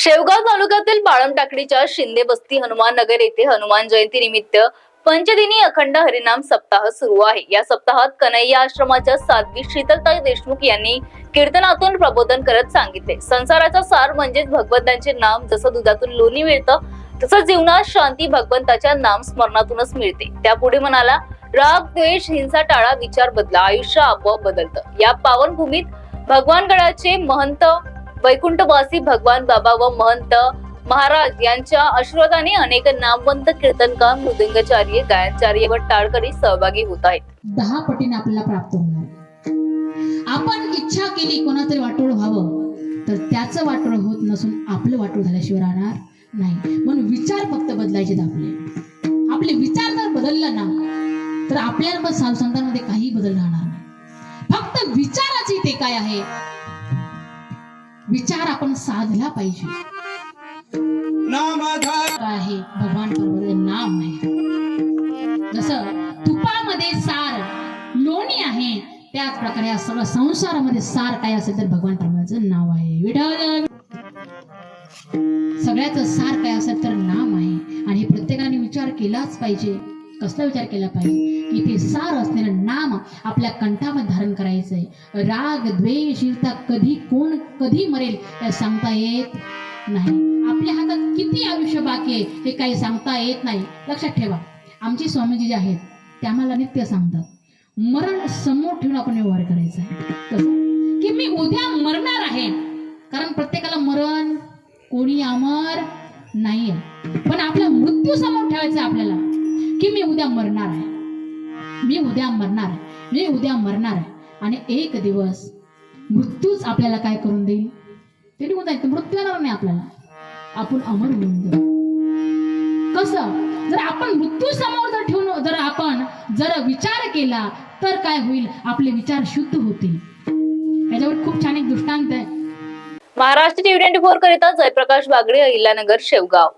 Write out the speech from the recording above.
शेवगाव तालुक्यातील बाळमटाकडीच्या शिंदे बस्ती हनुमान नगर येथे हनुमान जयंती निमित्त पंचदिनी अखंड हरिनाम सप्ताह सुरू आहे. या सप्ताहात कन्हैया आश्रमाच्या साध्वी शीतलताई देशमुख यांनी कीर्तनातून प्रबोधन करत सांगितले. संसाराचा सार म्हणजेच भगवंतांचे नाम जसं दुधातून लोणी मिळतं तसं जीवनात शांती भगवंताच्या नाम स्मरणातूनच मिळते. त्यापुढे म्हणाला राग द्वेष हिंसा टाळा विचार बदला आयुष्य आपोआप बदलतं. या पावनभूमीत भगवानगडाचे महंत वैकुंठवासी भगवान बाबा व महंत महाराज यांच्या आशीर्वादाने अनेक नामवंत कीर्तनकार मृदंगचार्य गायनचार्य व टाळकरी सहभागी होत आहेत. दहा पटीने आपल्याला प्राप्त होणार. आपण इच्छा केली कोणातरी वाटोळ व्हावं तर त्याचं वाटोळ होत नसून आपलं वाटोळ झाल्याशिवाय राहणार नाही. म्हणून विचार फक्त बदलायचे आपले. आपले विचार जर बदलला ना तर आपल्याला पण साधू संतांमध्ये काही बदल राहणार नाही. फक्त विचाराची ते काय आहे? विचार आपण साधला पाहिजे. आहे भगवान परमात्म्याचे नाम आहे. जसं तुपामध्ये सार लोणी आहे त्याच प्रकारे या सगळं संसारामध्ये सार काय असेल तर भगवान परमात्म्याचं नाव आहे. विठ्ठल! सगळ्याच सार काय असेल तर नाम आहे. आणि प्रत्येकाने विचार केलाच पाहिजे. कसला विचार केला पाहिजे? की ते सार असलेलं नाम आपल्या कंठामध्ये करायचं आहे राग द्वेष ईर्षा कधी कोण कधी मरेल हे सांगता येत नाही. आपल्या हातात किती आयुष्य बाकी आहे हे काही सांगता येत नाही. लक्षात ठेवा. आमचे स्वामीजी जे आहेत ते आम्हाला नित्य सांगतात. मरण समोर ठेवून आपण व्यवहार करायचा आहे. कसं? की मी उद्या मरणार आहे. कारण प्रत्येकाला मरण कोणी अमर नाहीये. पण आपला मृत्यू समोर ठेवायचा आपल्याला. की मी उद्या मरणार आहे. मी उद्या मरणार आहे. मी उद्या मरणार आहे. आणि एक दिवस मृत्यूच आपल्याला काय करून देईल? ते निघून जाईल मृत्यू येणार नाही आपल्याला. आपण अमर होऊन जाऊ. कसं? जर आपण मृत्यू समोर जर ठेवून जर आपण जर विचार केला तर काय होईल? आपले विचार शुद्ध होतील. याच्यावर खूप छान एक दृष्टांत आहे. महाराष्ट्र टीव्ही ट्वेंटी फोर करिता जयप्रकाश बागडे अहिल्यानगर शेवगाव.